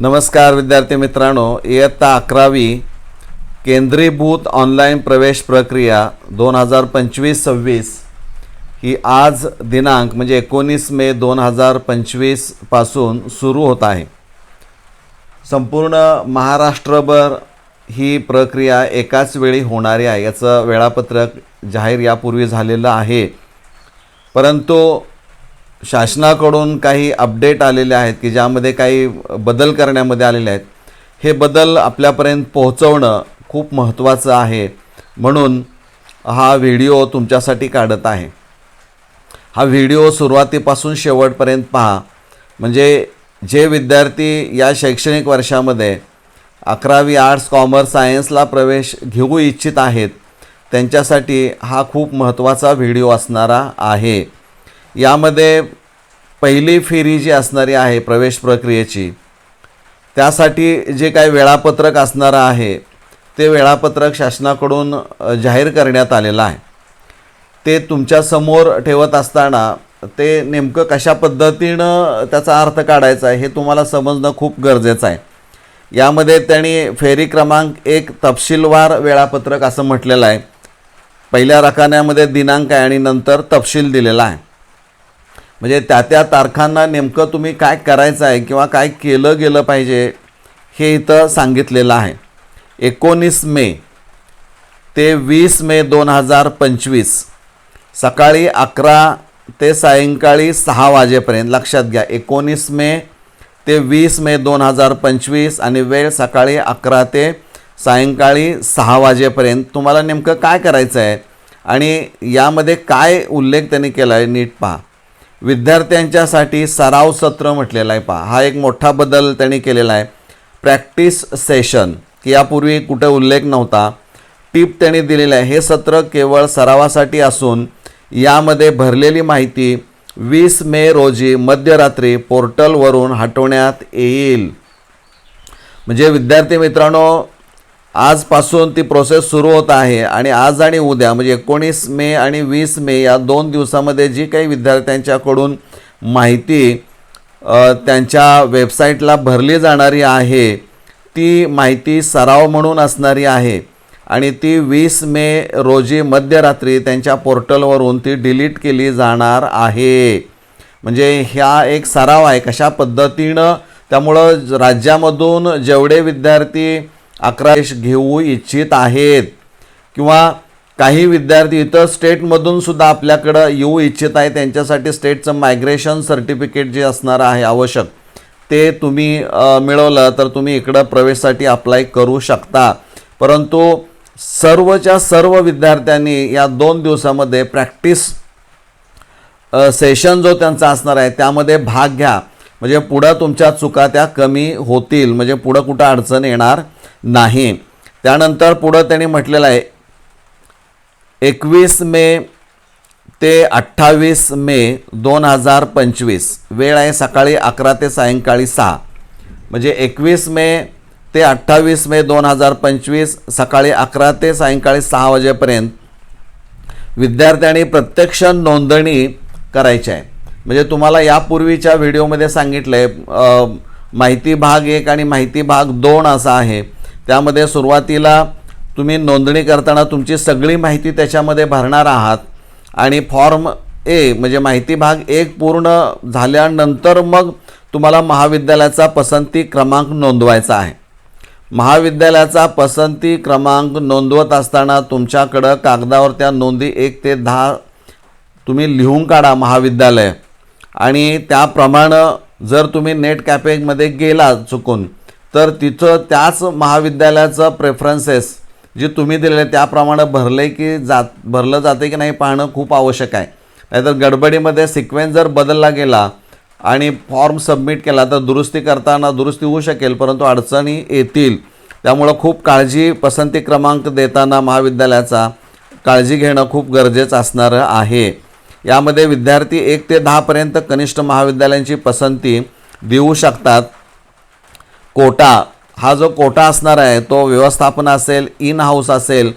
नमस्कार विद्यार्थी मित्रांनो इयत्ता अकरावी केंद्रीभूत ऑनलाईन प्रवेश प्रक्रिया दोन हजार पंचवीस सव्वीस ही आज दिनांक म्हणजे एकोणीस मे दोन हजार पंचवीसपासून सुरू होत आहे. संपूर्ण महाराष्ट्रभर ही प्रक्रिया एकाच वेळी होणारी आहे याचं वेळापत्रक जाहीर यापूर्वी झालेलं आहे. परंतु शासनाकडून काही अपडेट आलेले आहेत की ज्यामध्ये काही बदल करण्यामध्ये आलेले आहेत हे बदल आपल्यापर्यंत पोहोचवणं खूप महत्त्वाचं आहे म्हणून हा व्हिडिओ तुमच्यासाठी काढत आहे. हा व्हिडिओ सुरुवातीपासून शेवटपर्यंत पहा. म्हणजे जे विद्यार्थी या शैक्षणिक वर्षामध्ये अकरावी आर्ट्स कॉमर्स सायन्सला प्रवेश घेऊ इच्छित आहेत त्यांच्यासाठी हा खूप महत्त्वाचा व्हिडिओ असणारा आहे. यामध्ये पहिली फेरी जी असणारी आहे प्रवेश प्रक्रियेची त्यासाठी जे काही वेळापत्रक असणारं आहे ते वेळापत्रक शासनाकडून जाहीर करण्यात आलेलं आहे. ते तुमच्यासमोर ठेवत असताना ते नेमकं कशा पद्धतीनं त्याचा अर्थ काढायचा आहे हे तुम्हाला समजणं खूप गरजेचं आहे. यामध्ये त्यांनी फेरी क्रमांक एक तपशीलवार वेळापत्रक असं म्हटलेलं आहे. पहिल्या रकान्यामध्ये दिनांक आहे आणि नंतर तपशील दिलेला आहे. म्हणजे त्या त्या तारखांना नेमकं तुम्ही काय करायचं आहे किंवा काय केलं गेलं पाहिजे हे इथं सांगितलेलं आहे. एकोणीस मे ते वीस मे दोन हजार पंचवीस सकाळी अकरा ते सायंकाळी सहा वाजेपर्यंत लक्षात घ्या एकोणीस मे ते वीस मे दोन हजार पंचवीस आणि वेळ सकाळी अकरा ते सायंकाळी सहा वाजेपर्यंत तुम्हाला नेमकं काय करायचं आहे आणि यामध्ये काय उल्लेख त्यांनी केला आहे नीट पहा. विद्यार्थ्यांच्यासाठी सराव सत्र म्हटलेलं आहे. पहा हा एक मोठा बदल त्यांनी केलेला आहे. प्रॅक्टिस सेशन की यापूर्वी कुठे उल्लेख नव्हता टीप त्यांनी दिलेलं आहे. हे सत्र केवळ सरावासाठी असून यामध्ये भरलेली माहिती वीस मे रोजी मध्यरात्री पोर्टलवरून हटवण्यात येईल. म्हणजे विद्यार्थी मित्रांनो आजपासून ती प्रोसेस सुरू होत आहे आणि आज आणि उद्या म्हणजे एकोणीस मे आणि वीस मे या दोन दिवसामध्ये जी काही विद्यार्थ्यांच्याकडून माहिती त्यांच्या वेबसाईटला भरली जाणारी आहे ती माहिती सराव म्हणून असणारी आहे आणि ती वीस मे रोजी मध्यरात्री त्यांच्या पोर्टलवरून ती डिलीट केली जाणार आहे. म्हणजे ह्या एक सराव आहे कशा पद्धतीनं त्यामुळं राज्यामधून जेवढे विद्यार्थी अकरा घेऊ इच्छित आहेत. किंवा काही विद्यार्थी इतर स्टेटमधून सुद्धा आपल्याकडं येऊ इच्छित आहे त्यांच्यासाठी स्टेटचं मायग्रेशन सर्टिफिकेट जे असणार आहे आवश्यक ते तुम्ही मिळवलं तर तुम्ही इकडं प्रवेशसाठी अप्लाय करू शकता. परंतु सर्वच्या सर्व विद्यार्थ्यांनी या दोन दिवसामध्ये प्रॅक्टिस सेशन जो त्यांचा असणार आहे त्यामध्ये भाग घ्या. म्हणजे पुढं तुमच्या चुका त्या कमी होतील म्हणजे पुढं कुठं अडचण येणार नाही. त्यानंतर पुढं त्यांनी म्हटलेलं आहे एकवीस मे ते अठ्ठावीस मे दोन हजार पंचवीस वेळ आहे सकाळी अकरा ते सायंकाळी सहा. म्हणजे एकवीस मे ते अठ्ठावीस मे दोन हजार पंचवीस सकाळी अकरा ते सायंकाळी सहा वाजेपर्यंत विद्यार्थ्यांनी प्रत्यक्ष नोंदणी करायची आहे. म्हणजे तुम्हाला यापूर्वीच्या व्हिडिओमध्ये सांगितलं आहे माहिती भाग एक आणि माहिती भाग दोन असा आहे. त्यामध्ये सुरुवातीला तुम्ही नोंदणी करताना तुमची सगळी माहिती त्याच्यामध्ये भरणार आहात आणि फॉर्म ए म्हणजे माहिती भाग एक पूर्ण झाल्यानंतर मग तुम्हाला महाविद्यालयाचा पसंती क्रमांक नोंदवायचा आहे. महाविद्यालयाचा पसंती क्रमांक नोंदवत असताना तुमच्याकडं कागदावर त्या नोंदी एक ते दहा तुम्ही लिहून काढा महाविद्यालय. आणि त्याप्रमाणे जर तुम्ही नेट कॅपेमध्ये गेला चुकून तर तिथं त्याच महाविद्यालयाचं प्रेफरन्सेस जे तुम्ही दिलेले त्याप्रमाणे भरले की जात भरलं जाते की नाही पाहणं खूप आवश्यक आहे. नाहीतर गडबडीमध्ये सिक्वेन्स जर बदलला गेला आणि फॉर्म सबमिट केला तर दुरुस्ती करताना दुरुस्ती होऊ शकेल परंतु अडचणी येतील. त्यामुळं खूप काळजी पसंती क्रमांक देताना महाविद्यालयाचा काळजी घेणं खूप गरजेचं असणारं आहे. यामध्ये विद्यार्थी एक ते दहापर्यंत कनिष्ठ महाविद्यालयांची पसंती देऊ शकतात. कोटा हा जो कोटा असणार आहे तो व्यवस्थापन असेल इन हाऊस असेल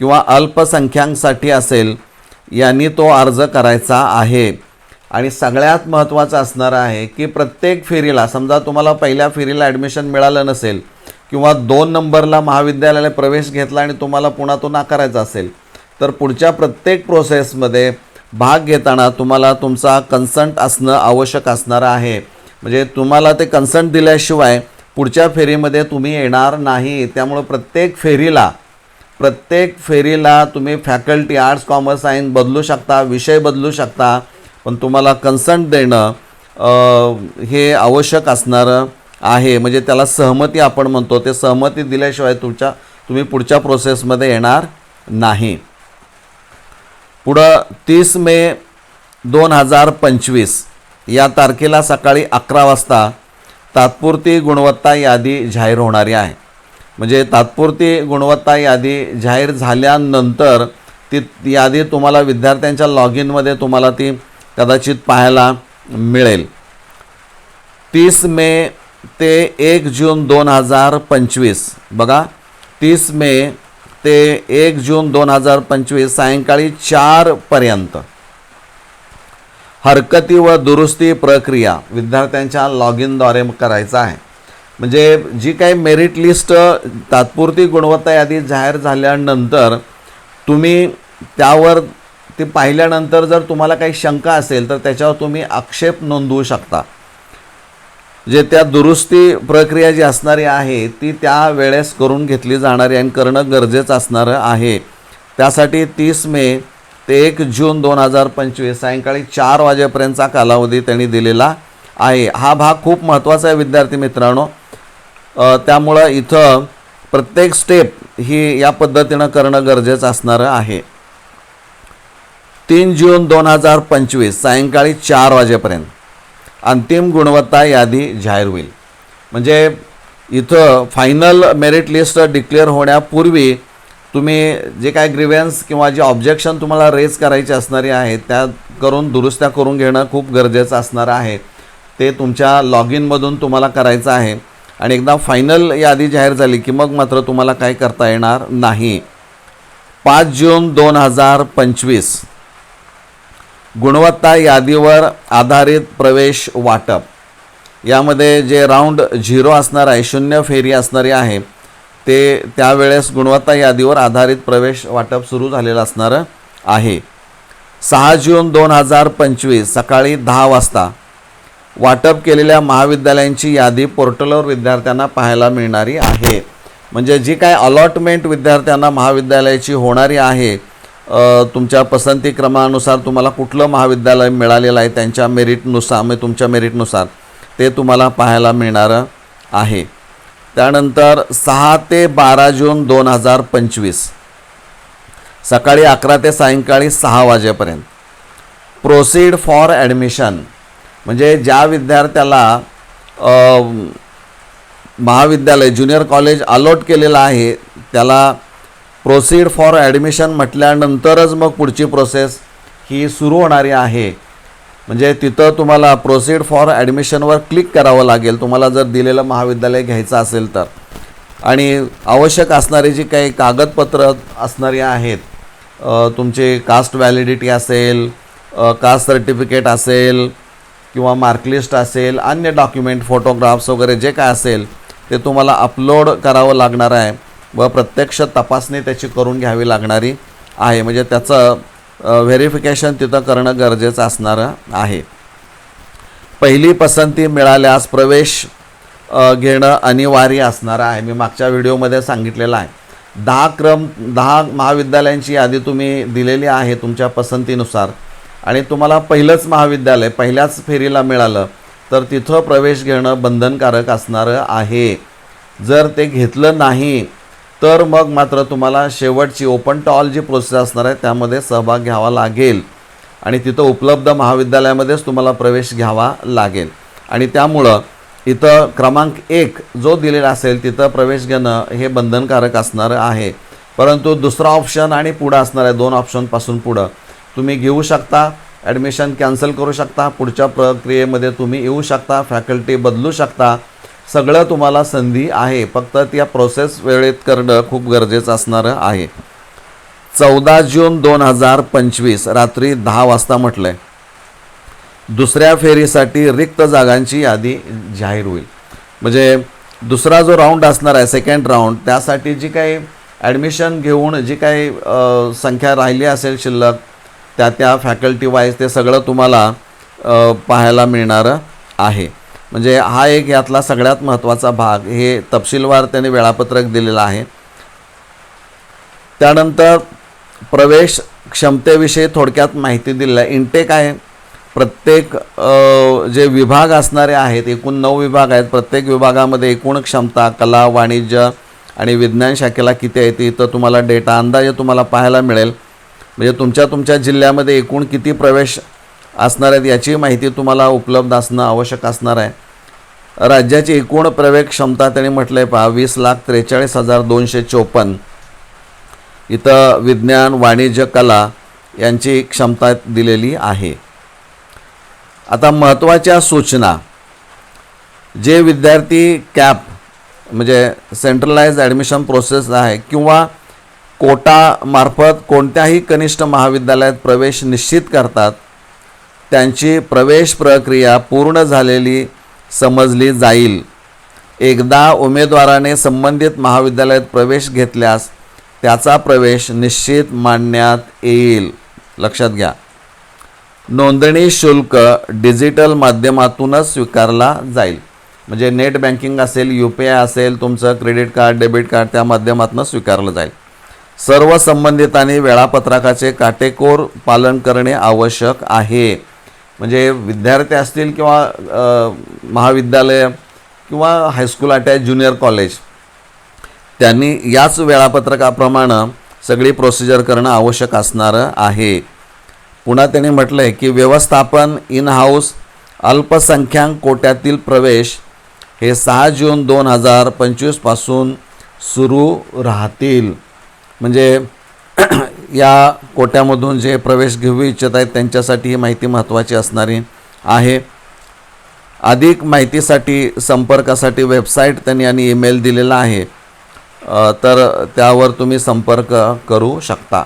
किंवा अल्पसंख्यांसाठी असेल यांनी तो अर्ज करायचा आहे. आणि सगळ्यात महत्त्वाचं असणार आहे की प्रत्येक फेरीला समजा तुम्हाला पहिल्या फेरीला ॲडमिशन मिळालं नसेल किंवा दोन नंबरला महाविद्यालयाला प्रवेश घेतला आणि तुम्हाला पुन्हा तो नाकारायचा असेल तर पुढच्या प्रत्येक प्रोसेसमध्ये भाग घेताना तुम्हाला तुमचा कन्संट असणं आवश्यक असणारं आहे. म्हणजे तुम्हाला ते कन्संट दिल्याशिवाय पुढच्या फेरीमध्ये तुम्ही येणार नाही. त्यामुळं प्रत्येक फेरीला प्रत्येक फेरीला तुम्ही फॅकल्टी आर्ट्स कॉमर्स सायन्स बदलू शकता विषय बदलू शकता. पण तुम्हाला कन्संट देणं हे आवश्यक असणारं आहे. म्हणजे त्याला सहमती आपण म्हणतो. ते सहमती दिल्याशिवाय तुमच्या तुम्ही पुढच्या प्रोसेसमध्ये येणार नाही. पुढं तीस मे दोन हजार पंचवीस. या तारखेला सकाळी अकरा वाजता तात्पुरती गुणवत्ता यादी जाहीर होणारी आहे. म्हणजे तात्पुरती गुणवत्ता यादी जाहीर झाल्यानंतर ती यादी तुम्हाला विद्यार्थ्यांच्या लॉग इनमध्ये तुम्हाला ती कदाचित पाहायला मिळेल. तीस मे ते एक जून दोन हजार पंचवीस. बघा तीस मे ते एक जून दोन हजार पंचवीस सायंकाळी चारपर्यंत हरकती व दुरुस्ती प्रक्रिया विद्यार्थ्यांच्या लॉग इनद्वारे करायचा आहे. म्हणजे जी काही मेरिट लिस्ट तात्पुरती गुणवत्ता यादी जाहीर झाल्यानंतर तुम्ही त्यावर ते पाहिल्यानंतर जर तुम्हाला काही शंका असेल तर त्याच्यावर तुम्ही आक्षेप नोंदवू शकता. जे त्या दुरुस्ती प्रक्रिया जी असणारी आहे ती त्या वेळेस करून घेतली जाणारी आणि करणं गरजेचं असणारं आहे. त्यासाठी तीस मे ते एक जून दोन हजार पंचवीस सायंकाळी चार वाजेपर्यंतचा कालावधी त्यांनी दिलेला आहे. हा भाग खूप महत्त्वाचा आहे विद्यार्थी मित्रांनो. त्यामुळं इथं प्रत्येक स्टेप ही या पद्धतीनं करणं गरजेचं असणारं आहे. तीन जून दोन हजार पंचवीस सायंकाळी चार वाजेपर्यंत. अंतिम गुणवत्ता यादी जाहीर होईल. म्हणजे इथं फायनल मेरिट लिस्ट डिक्लेअर होण्यापूर्वी तुम्ही जे काय ग्रिव्हन्स किंवा जे ऑब्जेक्शन तुम्हाला रेज करायचे असणारे आहेत त्या करून दुरुस्त्या करून घेणं खूप गरजेचं असणार आहे. ते तुमच्या लॉग इनमधून तुम्हाला करायचं आहे. आणि एकदा फायनल यादी जाहीर झाली की मग मात्र तुम्हाला काय करता येणार नाही. पाच जून दोन हजार पंचवीस. गुणवत्ता यादीवर आधारित प्रवेश वाटप. यामध्ये जे राऊंड झिरो असणार आहे शून्य फेरी असणारी आहे ते त्यावेळेस गुणवत्ता यादीवर आधारित प्रवेश वाटप सुरू झालेलं असणारं आहे. सहा जून दोन हजार पंचवीस सकाळी दहा वाजता वाटप केलेल्या महाविद्यालयांची यादी पोर्टलवर विद्यार्थ्यांना पाहायला मिळणारी आहे. म्हणजे जी काय अलॉटमेंट विद्यार्थ्यांना महाविद्यालयाची होणारी आहे तुमच्या पसंती क्रमानुसार तुम्हाला कुठलं महाविद्यालय मिळालेलं आहे त्यांच्या मेरिटनुसार म्हणजे तुमच्या मेरिटनुसार ते तुम्हाला पाहायला मिळणारं आहे. त्यानंतर सहा ते बारा जून दोन हजार पंचवीस सकाळी अकरा ते सायंकाळी सहा वाजेपर्यंत. प्रोसीड फॉर ॲडमिशन म्हणजे ज्या विद्यार्थ्याला महाविद्यालय ज्युनियर कॉलेज अलॉट केलेलं आहे त्याला प्रोसीड फॉर ॲडमिशन म्हटल्यानंतरच मग पुढची प्रोसेस ही सुरू होणारी आहे. म्हणजे तिथं तुम्हाला प्रोसीड फॉर ॲडमिशनवर क्लिक करावं लागेल. तुम्हाला जर दिलेलं महाविद्यालय घ्यायचं असेल तर. आणि आवश्यक असणारी जी काही कागदपत्र असणारी आहेत तुमची कास्ट व्हॅलिडिटी असेल कास्ट सर्टिफिकेट असेल किंवा मार्कलिस्ट असेल अन्य डॉक्युमेंट फोटोग्राफ्स वगैरे जे काय असेल ते तुम्हाला अपलोड करावं लागणार आहे. व प्रत्यक्ष तपासणी त्याची करून घ्यावी लागणारी आहे. म्हणजे त्याचं व्हेरिफिकेशन तिथं करणं गरजेचं असणारं आहे. पहिली पसंती मिळाल्यास प्रवेश घेणं अनिवार्य असणार आहे. मी मागच्या व्हिडिओमध्ये सांगितलेलं आहे. दहा क्रम दहा महाविद्यालयांची यादी तुम्ही दिलेली आहे तुमच्या पसंतीनुसार. आणि तुम्हाला पहिलंच महाविद्यालय पहिल्याच फेरीला मिळालं तर तिथं प्रवेश घेणं बंधनकारक असणारं आहे. जर ते घेतलं नाही तर मग मात्र तुम्हाला शेवटची ओपन टॉल जी प्रोसेस असणार आहे त्यामध्ये सहभाग घ्यावा लागेल. आणि तिथं उपलब्ध महाविद्यालयामध्येच तुम्हाला प्रवेश घ्यावा लागेल. आणि त्यामुळं इथं क्रमांक एक जो दिलेला असेल तिथं प्रवेश घेणं हे बंधनकारक असणारं आहे. परंतु दुसरा ऑप्शन आणि पुढं असणार आहे दोन ऑप्शनपासून पुढं. तुम्ही घेऊ शकता ॲडमिशन कॅन्सल करू शकता पुढच्या प्रक्रियेमध्ये तुम्ही येऊ शकता फॅकल्टी बदलू शकता सगळं तुम्हाला संधी आहे. फक्त त्या प्रोसेस वेळेत करणं खूप गरजेचं असणारं आहे. चौदा जून दोन हजार पंचवीस रात्री दहा वाजता म्हटलं आहे दुसऱ्या फेरीसाठी रिक्त जागांची यादी जाहीर होईल. म्हणजे दुसरा जो राऊंड असणार आहे सेकंड राऊंड त्यासाठी जी काही ॲडमिशन घेऊन जी काही संख्या राहिली असेल शिल्लक त्या त्या फॅकल्टी वाईज ते सगळं तुम्हाला पाहायला मिळणारं आहे. म्हणजे हा एक यातला सगळ्यात महत्त्वाचा भाग. हे तपशीलवार त्याने वेळापत्रक दिलेलं आहे. त्यानंतर प्रवेश क्षमतेविषयी थोडक्यात माहिती दिलेली आहे. इंटेक आहे. प्रत्येक जे विभाग असणारे आहेत एकूण नऊ विभाग आहेत. प्रत्येक विभागामध्ये एकूण क्षमता कला वाणिज्य आणि विज्ञान शाखेला किती आहे ती इथं तुम्हाला डेटा अंदाजे तुम्हाला पाहायला मिळेल. म्हणजे तुमच्या तुमच्या जिल्ह्यामध्ये एकूण किती प्रवेश असणार आहेत याची माहिती तुम्हाला उपलब्ध असणं आवश्यक असणार आहे. राज्याची एकूण प्रवेश क्षमता त्यांनी म्हटलं आहे पहा वीस लाख त्रेचाळीस हजार दोनशे चोपन्न. इथं विज्ञान वाणिज्य कला यांची क्षमता दिलेली आहे. आता महत्त्वाच्या सूचना. जे विद्यार्थी कॅप म्हणजे सेंट्रलाइज ॲडमिशन प्रोसेस आहे किंवा कोटामार्फत कोणत्याही कनिष्ठ महाविद्यालयात प्रवेश निश्चित करतात त्यांची प्रवेश प्रक्रिया पूर्ण झालेली समजली जाईल. एकदा उमेदवाराने संबंधित महाविद्यालयात प्रवेश घेतल्यास त्याचा प्रवेश निश्चित मानण्यात येईल. लक्षात घ्या. नोंदणी शुल्क डिजिटल माध्यमातूनच स्वीकारला जाईल. म्हणजे नेट बँकिंग असेल यू पी आय असेल तुमचं क्रेडिट कार्ड डेबिट कार्ड त्या माध्यमातून स्वीकारलं जाईल. सर्व संबंधितांनी वेळापत्रकाचे काटेकोर पालन करणे आवश्यक आहे. म्हणजे विद्यार्थी असतील किंवा महाविद्यालय किंवा हायस्कूल अटॅच ज्युनियर कॉलेज त्यांनी याच वेळापत्रकाप्रमाणे सगळी प्रोसिजर करणं आवश्यक असणारं आहे. पुन्हा त्यांनी म्हटलं आहे की व्यवस्थापन इन हाऊस अल्पसंख्याक कोट्यातील प्रवेश हे सहा जून दोन हजार पंचवीसपासून सुरू राहतील. म्हणजे या कोट्यामधून जे प्रवेश घेऊ इच्छित आहेत त्यांच्यासाठी ही माहिती महत्त्वाची असणारी आहे. अधिक माहितीसाठी संपर्कासाठी वेबसाईट त्यांनी आणि ईमेल दिलेला आहे. तर त्यावर तुम्ही संपर्क करू शकता.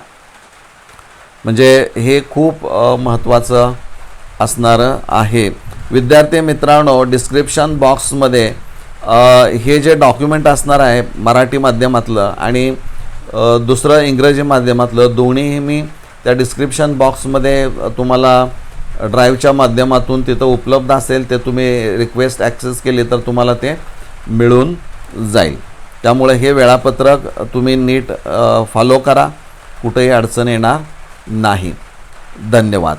म्हणजे हे खूप महत्त्वाचं असणारं आहे. विद्यार्थी मित्रांनो डिस्क्रिप्शन बॉक्समध्ये हे जे डॉक्युमेंट असणार आहे मराठी माध्यमातलं आणि दुसरं इंग्रजी माध्यमातलं दोन्हीही मी त्या डिस्क्रिप्शन बॉक्समध्ये तुम्हाला ड्राईव्हच्या माध्यमातून तिथं उपलब्ध असेल ते तुम्ही रिक्वेस्ट ॲक्सेस केली तर तुम्हाला ते मिळून जाईल. त्यामुळे हे वेळापत्रक तुम्ही नीट फॉलो करा. कुठेही अडचण येणार नाही. धन्यवाद.